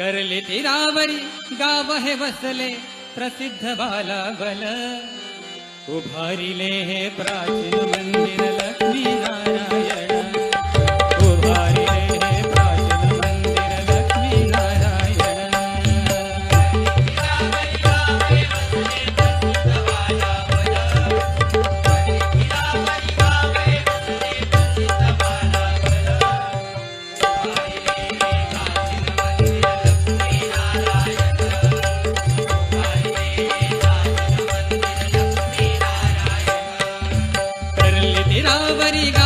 करले तीरावरी गाव हे बसले प्रसिद्ध बालाबल. उभारिले हे प्राचीन मंदिर करले